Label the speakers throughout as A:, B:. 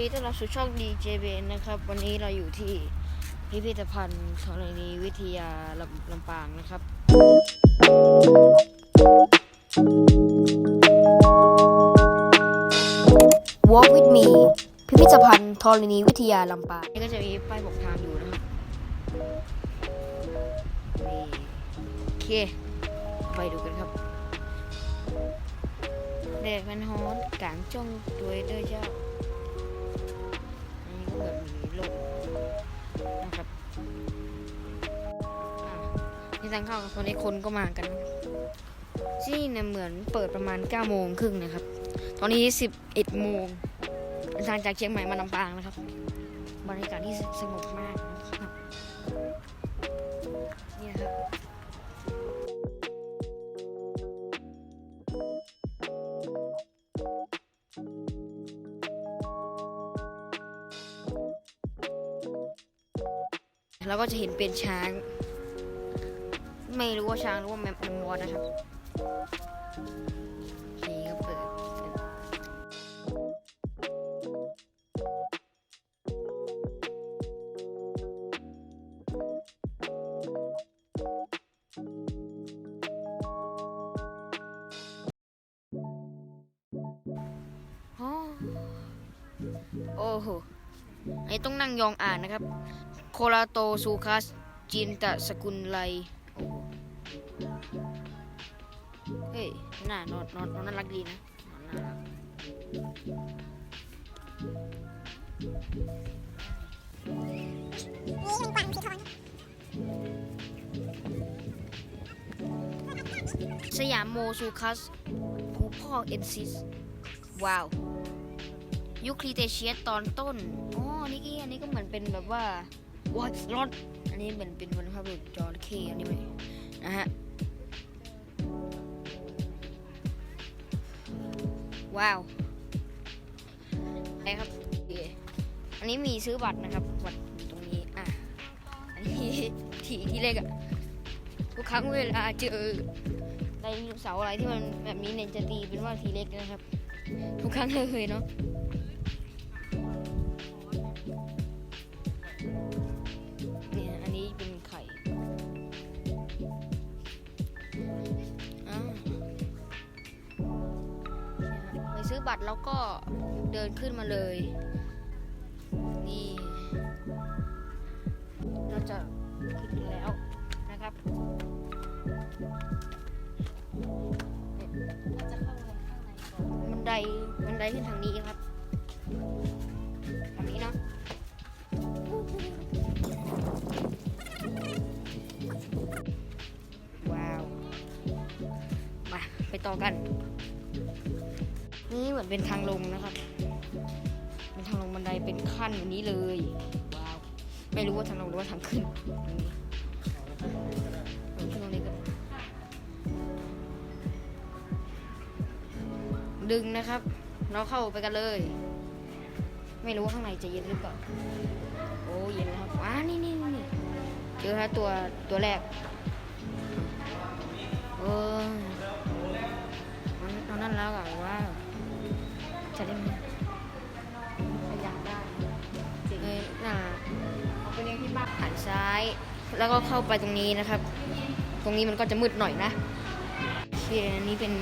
A: ดีต้อนรับสู่ช่อง DJB นะครับ วันนี้เราอยู่ที่พิพิธภัณฑ์ธรณีวิทยาลำลำปางนะครับ Walk with me พิพิธภัณฑ์ธรณีวิทยาลำปางนี่ก็จะมีป้ายบอกทางอยู่นะครับนี่โอเค ไปดูกันครับแดดมันฮ้อนกลางจ้องด้วยเด้อเจ้าอันนี้ก็ แบบมีลมนะครับอะที่ทางเข้าตอนนี้คนก็มากัน ที่เนี่ยเหมือนเปิดประมาณ9โมงครึ่งนะครับ ตอนนี้ 11โมงเดินทางจากเชียงใหม่มาลำปางนะครับ บรรยากาศที่สงบมากนะครับ เราก็จะเห็นเป็นช้าง ไม่รู้ว่าช้างหรือว่าแมมมอสนะครับนี่ก็เปิดอ๋อโอ้โหไอ้ต้องนั่งยองอ่านนะครับ โคลาโตซูคัส จินตะสกุลไลเฮ้ยน่านอนนอนนอนน่ารักดีนะนอนน่ารักสยามโมซูคัสภูพ่อเอนซิส ว้าว ยุคลีเตเชียสตอนต้น อ๋อ นี่ก็อันนี้ก็เหมือนเป็นแบบว่า ว้ายร้อนอันนี้เหมือนเป็นวันภาพบุรุษจอร์เคอันนี้ไหมนะฮะ ว้าวไปครับอันนี้มีซื้อบัตรนะครับ บัตรตรงนี้ อะ อันนี้ทีที่เล็กอะทุกครั้งเวลาเจอไดโนเสาร์อะไรที่มันแบบนี้เนี่ยจะตีเป็นว่าทีเล็กนะครับ ทุกครั้งเลยเนาะ อบัตรแล้วก็เดินขึ้นมาเลย นี่ เราจะขึ้นแล้วนะครับจะเข้าไปข้างในก่อนบันไดบันไดขึ้นทางนี้ครับทางนี้เนาะว้าว มา ไปต่อกัน นี่เหมือนเป็นทางลงนะครับ เป็นทางลงบันไดเป็นขั้นอย่างนี้เลย ว้าว ไม่รู้ว่าทางลงหรือว่าทางขึ้นลงขึ้นตรงนี้กันดึงนะครับ เราเข้าไปกันเลย ไม่รู้ว่าข้างในจะเย็นหรือเปล่า โอ้เย็นแล้วครับว้านี่นี่นี่เจอแล้วตัวตัวแรกเออนเอานั่นแล้วอะว้า จะได้ไหม
B: ขยับได้จริง
A: เอ้ยน่า
B: เอาไปเลี้ยงที่บ้าน
A: หันซ้าย แล้วก็เข้าไปตรงนี้นะครับ ตรงนี้มันก็จะมืดหน่อยนะโอเคอันนี้เป็น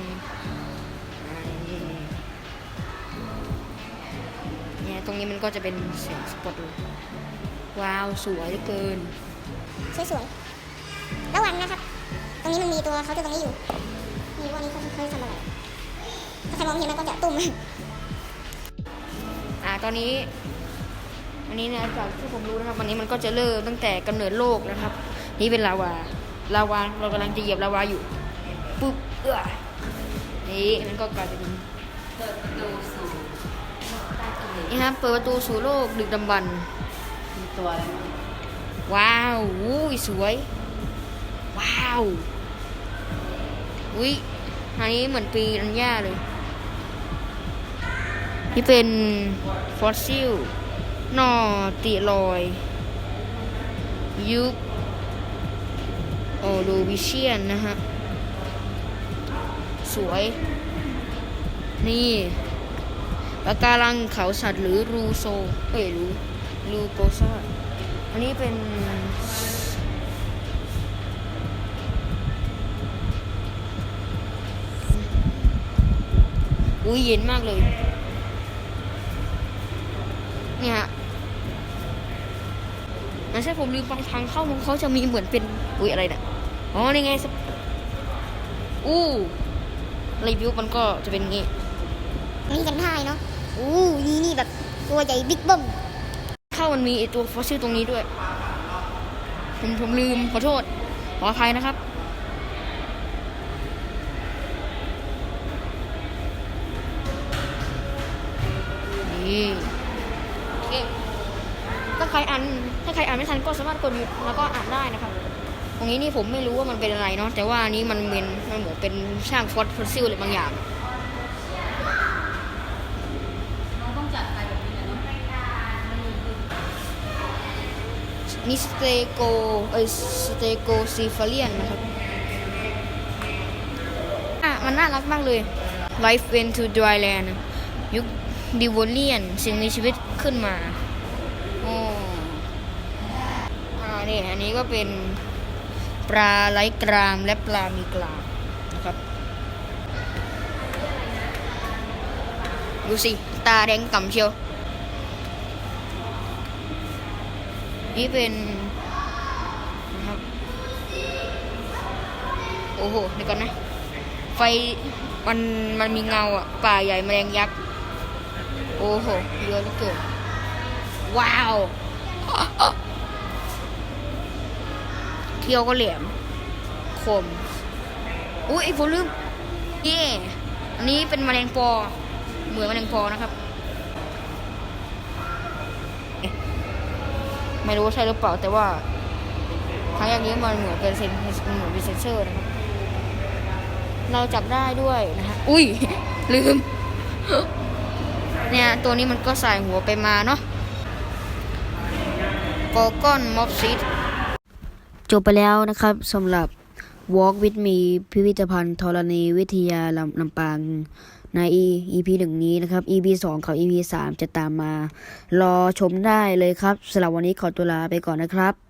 A: เนี่ยตรงนี้มันก็จะเป็นเสียงสปอตเลยว้าวสวยเหลือเกิน
C: สวยๆระวังนะครับ ตรงนี้มันมีตัวเขาตัวตรงนี้อยู่ม่รู้ว่านี่เขาเคยทำอะไรถ้าใครมองเห็นมันก็จะตุ่ม
A: อ่าตอนนี้อันนี้นะจากที่ผมรู้นะครับวันนี้มันก็จะเริ่มตั้งแต่กำเนิดโลกนะครับ นี่เป็นลาวาลาวาเรากำลังจะเหยียบลาวาอยู่ปุ๊บเอื้อนี่มันก็กลายเป็น
B: เปิดประตูสู่ใต้ทะเล
A: นี่ครับเปิดประตูสู่โลกดึกดำบรรพ์
B: มีตัวอะไรบ้าง
A: ว้าวอุ้ยสวย ว้าวอุ้ยอันนี้เหมือนปีรัญญาเลย นี่เป็นฟอสซิลนอติลอย ยุคโอโดวิเชียนนะฮะ สวย นี่ปะการังเขาสัตว์หรือรูโซ เอ้ยรูรูโกซาอันนี้เป็นอุ้ยเย็นมากเลย เนี่ยฮะไม่ใช่ผมลืมฟังทางเข้ามันเขาจะมีเหมือนเป็นอุ้ยอะไรเนี่ยอ๋อนี่ไงสปอู้รีวิวมันก็จะเป็นงี้
C: นี่กันได้เนาะอู้นี่นี่แบบตัวใหญ่บิ๊กเบิ้ม
A: เข้ามันมีไอตัวฟอสซิลตรงนี้ด้วยผมผมลืมขอโทษขออภัยนะครับนี่โอเคถ้า ใครอ่านถ้าใครอ่านไม่ทันก็สามารถกดหยุดแล้วก็อ่านได้นะครับ ตรงนี้นี่ผมไม่รู้ว่ามันเป็นอะไรเนาะแต่ว่าอันนี้มันเป็นมันเหมือนเป็นช่างฟอสซิลอะไรบางอย่าง
B: น้องต้องจัดไปแบบนี้แหละเนาะ
A: นี่สเตโกเอ้ยสเตโกซีฟาเลียนนะครับอะมันน่ารักมากเลย Life went to dryland ยุคดิวเลียนสิ่งมีชีวิตขึ้นมาโอ้อ่า นี่อันนี้ก็เป็นปลาไร้กรามและปลามีกรามนะครับ ดูสิ ตาแดงก่ำเชียว นี่เป็นนะครับ โอ้โหเดี๋ยวก่อนนะ ไฟมันมันมีเงาอะป่าใหญ่แมลงยักษ์ โอ้โหเยอะเหลือเกินว้าว เที่ยวก็แหลม คม อุ้ยผมลืมเย่อันนี้เป็นแมลงปอ เหมือนแมลงปอนะครับ ไม่รู้ว่าใช่หรือเปล่าแต่ว่าครั้งอย่างนี้มันเหมือนเป็นเซนมันเหมือนเป็นเซนเซอร์นะครับ เราจับได้ด้วยนะฮะ อุ้ย ลืม เนี่ย ตัวนี้มันก็ใส่หัวไปมาเนาะกอก้อนม็อบซิด จบไปแล้วนะครับสำหรับ Walk with me พิพิธภัณฑ์ธรณีวิทยาลำลำปางใน EP หนึ่งนี้นะครับ EP สองกับ EP สามจะตามมา รอชมได้เลยครับสำหรับวันนี้ขอตัวลาไปก่อนนะครับ